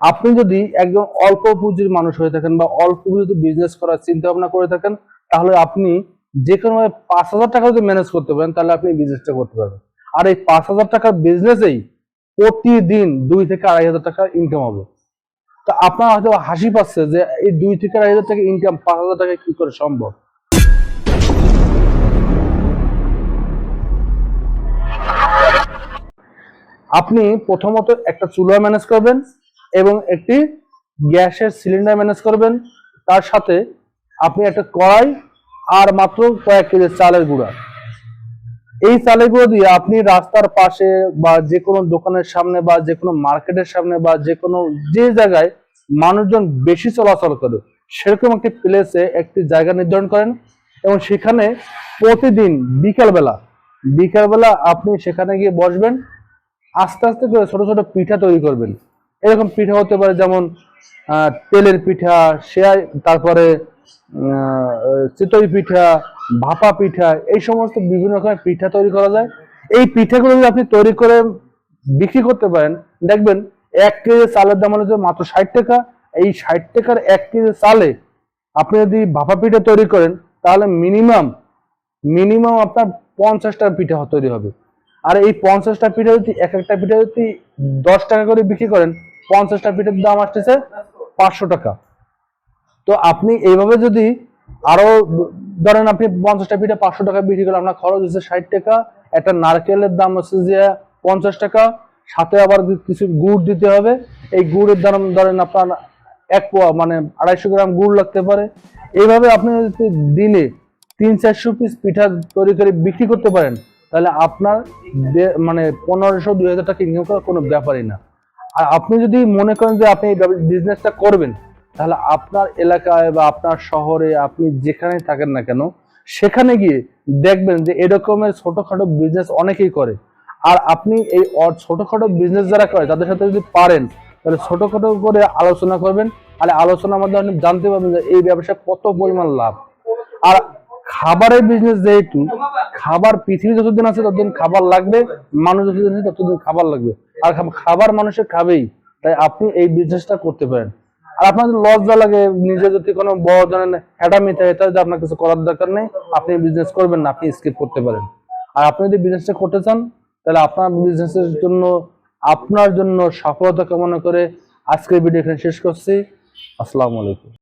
আপনি যদি একজন অল্প পুঁজির মানুষ হয়ে থাকেন বা অল্প পুঁজিতে বিজনেস করার চিন্তা ভাবনা করে থাকেন, তাহলে আপনি যে কোনো পাঁচ হাজার টাকা যদি ম্যানেজ করতে পারেন, তাহলে আপনি বিজনেসটা করতে পারবেন। আর এই পাঁচ হাজার টাকার বিজনেসেই প্রতিদিন দুই থেকে আড়াই হাজার টাকা ইনকাম হবে। তো আপনার হয়তো হাসি পাচ্ছে যে এই দুই থেকে আড়াই হাজার টাকা ইনকাম পাঁচ হাজার টাকা কি করে সম্ভব? আপনি প্রথমত একটা চুলা ম্যানেজ করবেন এবং একটি গ্যাসের সিলিন্ডার ম্যানেজ করবেন। তার সাথে আপনি একটা কড়াই আর মাত্র কয়েক কেজি চালের গুঁড়া। এই চালের গুঁড়ো দিয়ে আপনি রাস্তার পাশে বা যে কোনো দোকানের সামনে বা যে কোনো মার্কেটের সামনে বা যে কোনো যে জায়গায় মানুষজন বেশি চলাচল করে, সেরকম একটি প্লেসে একটি জায়গা নির্ধারণ করেন এবং সেখানে প্রতিদিন বিকালবেলা বিকালবেলা আপনি সেখানে গিয়ে বসবেন, আস্তে আস্তে করে ছোট ছোট পিঠা তৈরি করবেন। এরকম পিঠা হতে পারে, যেমন তেলের পিঠা সেয়াই তারপরে চিতই পিঠা, ভাপা পিঠা, এই সমস্ত বিভিন্ন রকমের পিঠা তৈরি করা যায়। এই পিঠাগুলো যদি আপনি তৈরি করে বিক্রি করতে পারেন, দেখবেন এক কেজি চালের দাম হলো মাত্র ষাট টাকা। এই ষাট টাকার এক কেজি চালে আপনি যদি ভাপা পিঠা তৈরি করেন, তাহলে মিনিমাম মিনিমাম আপনার পঞ্চাশটা পিঠা তৈরি হবে। আর এই পঞ্চাশটা পিঠা যদি, এক একটা পিঠা যদি দশ টাকা করে বিক্রি করেন, পঞ্চাশটা পিঠার দাম আসতেছে পাঁচশো টাকা। তো আপনি এইভাবে যদি আরও ধরেন আপনি পঞ্চাশটা পিঠা পাঁচশো টাকা বিক্রি করেন আপনার খরচ হচ্ছে ষাট টাকা, একটা নারকেলের দাম হচ্ছে যে পঞ্চাশ টাকা, সাথে আবার কিছু গুড় দিতে হবে। এই গুড়ের দাম ধরেন আপনার এক পোয়া মানে আড়াইশো গ্রাম গুড় লাগতে পারে। এইভাবে আপনি যদি দিনে তিন চারশো পিস পিঠা তৈরি করে বিক্রি করতে পারেন তাহলে আপনার মানে পনেরোশো, দুই হাজার টাকা ইনকাম করা কোনো ব্যাপারই না। আর আপনি যদি মনে করেন যে আপনি এই বিজনেসটা করবেন, তাহলে আপনার এলাকায় বা আপনার শহরে আপনি যেখানে থাকেন না কেন, সেখানে গিয়ে দেখবেন যে এরকমের ছোটখাটো বিজনেস অনেকেই করে। আর আপনি এই ছোটখাটো বিজনেস যারা করে, তাদের সাথে যদি পারেন, তাহলে ছোটখাটো করে আলোচনা করবেন। আর আলোচনার মাধ্যমে আপনি জানতে পারবেন যে এই ব্যবসায় কত পরিমাণ লাভ। আর খাবারের বিজনেস যেহেতু, খাবার পৃথিবী যতদিন আছে ততদিন খাবার লাগবে, মানুষ যতদিন আছে ততদিন খাবার লাগবে। আর খাবার মানুষের খাবেই, তাই আপনি এই বিজনেসটা করতে পারেন। আর আপনার যদি লজ্জা লাগে, নিজে যদি কোনো বড় ধরনের হ্যাডামি থাকে, তাহলে আপনার কিছু করার দরকার নেই, আপনি বিজনেস করবেন না, আপনি স্কিপ করতে পারেন। আর আপনি যদি বিজনেসটা করতে চান, তাহলে আপনার বিজনেসের জন্য, আপনার জন্য সফলতা কামনা করে আজকের ভিডিও এখানে শেষ করছি। আসসালামু আলাইকুম।